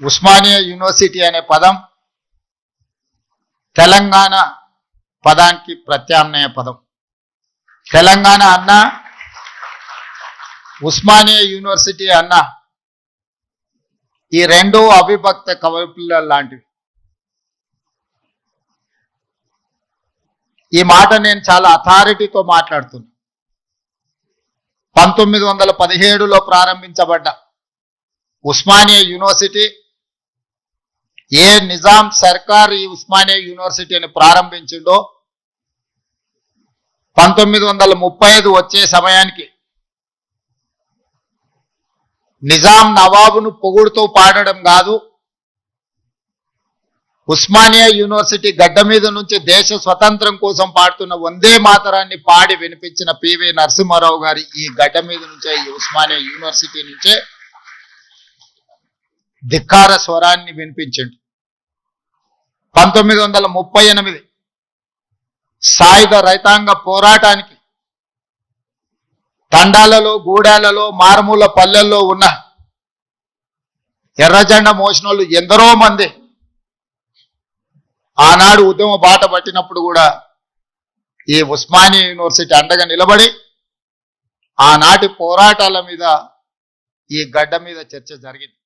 Osmania university అనే పదం తెలంగాణ పదానికి ప్రత్యామ్నాయ పదం. తెలంగాణ అన్న ఉస్మానియా యూనివర్సిటీ అన్న ఈ రెండు అవిభక్త కవిపుల లాంటివి. ఈ మాట నేను చాలా అథారిటీతో మాట్లాడుతున్నా. పంతొమ్మిది వందల పదిహేడులో ప్రారంభించబడ్డ ఉస్మానియా యూనివర్సిటీ ఏ నిజాం సర్కార్ ఈ ఉస్మానియా యూనివర్సిటీని ప్రారంభించిండో పంతొమ్మిది వందల ముప్పై ఐదు వచ్చే సమయానికి నిజాం నవాబును పొగుడుతూ పాడడం కాదు ఉస్మానియా యూనివర్సిటీ గడ్డ మీద నుంచి దేశ స్వతంత్రం కోసం పాడుతున్న వందే మాతరాన్ని పాడి వినిపించిన పివి నరసింహారావు గారి ఈ గడ్డ మీద నుంచే ఈ ఉస్మానియా యూనివర్సిటీ నుంచే ధిక్కార స్వరాన్ని వినిపించండి. పంతొమ్మిది వందల ముప్పై ఎనిమిది సాయుధ రైతాంగ పోరాటానికి తండాలలో గూడాలలో మారుమూల పల్లెల్లో ఉన్న ఎర్రజెండ మోసినోళ్ళు ఎందరో మంది ఆనాడు ఉద్యమ బాట పట్టినప్పుడు కూడా ఈ ఉస్మానియా యూనివర్సిటీ అండగా నిలబడి ఆనాటి పోరాటాల మీద ఈ గడ్డ మీద చర్చ జరిగింది.